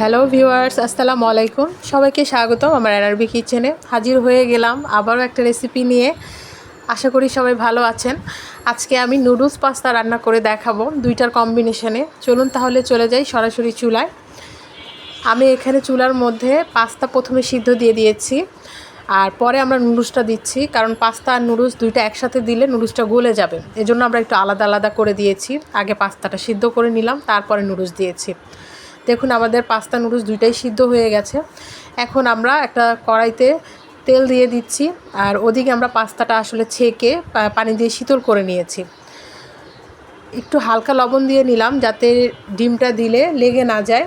Hello viewers আসসালামু আলাইকুম সবাইকে স্বাগতম আমার এনআরবি কিচেনে। হাজির হয়ে গেলাম আবারও একটা রেসিপি নিয়ে। আশা করি সবাই ভালো আছেন। আজকে আমি নুডলস পাস্তা রান্না করে দেখাবো দুইটার কম্বিনেশনে চলুন তাহলে চলে যাই সরাসরি চুলায়। আমি এখানে চুলার মধ্যে পাস্তা প্রথমে সিদ্ধ দিয়ে দিয়েছি। আর পরে আমরা নুডলসটা দিচ্ছি, কারণ পাস্তা আর নুডলস দুইটা একসাথে দিলে নুডলসটা গলে যাবে। এজন্য আমরা একটু আলাদা আলাদা করে দিয়েছি। আগে পাস্তাটা সিদ্ধ করে নিলাম, তারপরে নুডলস দিয়েছি। দেখুন, আমাদের পাস্তা নুডলস দুইটাই সিদ্ধ হয়ে গেছে। এখন আমরা একটা কড়াইতে তেল দিয়ে দিচ্ছি, আর ওদিকে আমরা পাস্তাটা আসলে ছেঁকে পানি দিয়ে শীতল করে নিয়েছি। একটু হালকা লবণ দিয়ে নিলাম যাতে ডিমটা দিলে লেগে না যায়।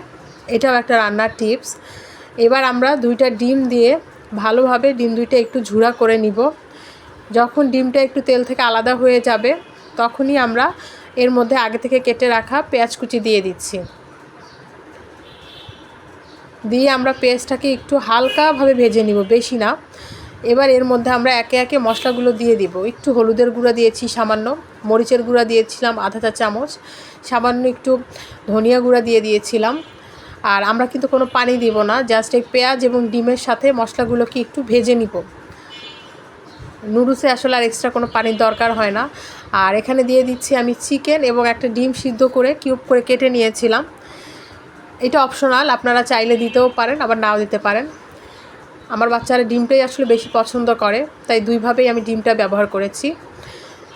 এটাও একটা রান্নার টিপস। এবার আমরা দুইটা ডিম দিয়ে ভালোভাবে ডিম দুইটা একটু ঝুড়া করে নিব। যখন ডিমটা একটু তেল থেকে আলাদা হয়ে যাবে, তখনই আমরা এর মধ্যে আগে থেকে কেটে রাখা পেঁয়াজ কুচি দিয়ে দিচ্ছি। দিয়ে আমরা পেঁয়াজটাকে একটু হালকাভাবে ভেজে নিব, বেশি না। এবার এর মধ্যে আমরা একে একে মশলাগুলো দিয়ে দিব। একটু হলুদের গুঁড়া দিয়েছি সামান্য, মরিচের গুঁড়া দিয়েছিলাম আধা চা চামচ, সামান্য একটু ধনিয়া গুঁড়া দিয়ে দিয়েছিলাম। আর আমরা কিন্তু কোনো পানি দিব না, জাস্ট এই পেঁয়াজ এবং ডিমের সাথে মশলাগুলোকে একটু ভেজে নিব। নুডলসে আসলে আর এক্সট্রা কোনো পানির দরকার হয় না। আর এখানে দিয়ে দিচ্ছি আমি চিকেন এবং একটা ডিম সিদ্ধ করে কিউব করে কেটে নিয়েছিলাম। এটা অপশনাল আপনারা চাইলে দিতেও পারেন, আবার নাও দিতে পারেন। আমার বাচ্চারা ডিমটাই আসলে বেশি পছন্দ করে, তাই দুইভাবেই আমি ডিমটা ব্যবহার করেছি।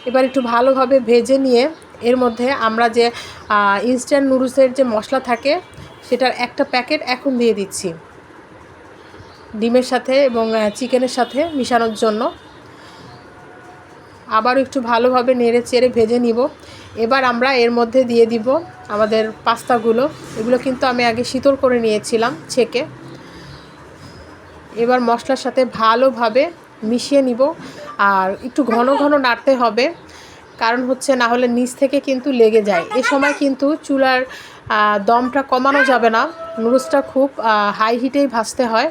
এবার একটু ভালোভাবে ভেজে নিয়ে, এর মধ্যে আমরা যে ইনস্ট্যান্ট নুডলসের যে মশলা থাকে, সেটার একটা প্যাকেট এখন দিয়ে দিচ্ছি। ডিমের সাথে এবং চিকেনের সাথে মিশানোর জন্য। আবারও একটু ভালোভাবে নেড়ে চেড়ে ভেজে নিব। এবার আমরা এর মধ্যে দিয়ে দিব আমাদের পাস্তাগুলো। এগুলো কিন্তু আমি আগে শীতল করে নিয়েছিলাম ছেঁকে। এবার মশলার সাথে ভালোভাবে মিশিয়ে নিব। আর একটু ঘন ঘন নাড়তে হবে। কারণ হচ্ছে না হলে নিচ থেকে কিন্তু লেগে যায়। এ সময় কিন্তু চুলার দমটা কমানো যাবে না। নুডলসটা খুব হাই হিটেই ভাজতে হয়।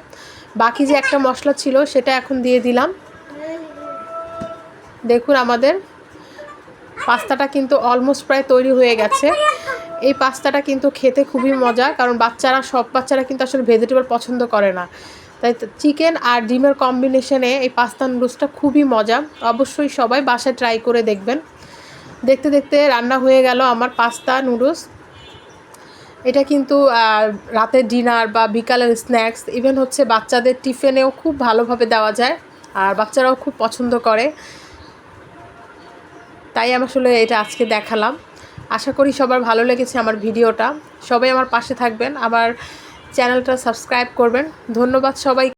বাকি যে একটা মশলা ছিল সেটা এখন দিয়ে দিলাম। দেখুন আমাদের পাস্তাটা কিন্তু অলমোস্ট প্রায় তৈরি হয়ে গেছে। এই পাস্তাটা কিন্তু খেতে খুবই মজা, কারণ বাচ্চারা, সব বাচ্চারা কিন্তু আসলে ভেজিটেবল পছন্দ করে না। তাই চিকেন আর ডিমের কম্বিনেশনে এই পাস্তা নুডলসটা খুবই মজা। অবশ্যই সবাই বাসায় ট্রাই করে দেখবেন। দেখতে দেখতে রান্না হয়ে গেল আমার পাস্তা নুডলস এটা কিন্তু রাতের ডিনার বা বিকালের স্ন্যাক্স ইভেন হচ্ছে বাচ্চাদের টিফিনেও খুব ভালোভাবে দেওয়া যায়। আর বাচ্চারাও খুব পছন্দ করে। তাই আমি আসলে এটা আজকে দেখালাম। আশা করি সবার ভালো লেগেছে আমার ভিডিওটা। সবাই আমার পাশে থাকবেন আমার চ্যানেলটা সাবস্ক্রাইব করবেন। ধন্যবাদ সবাই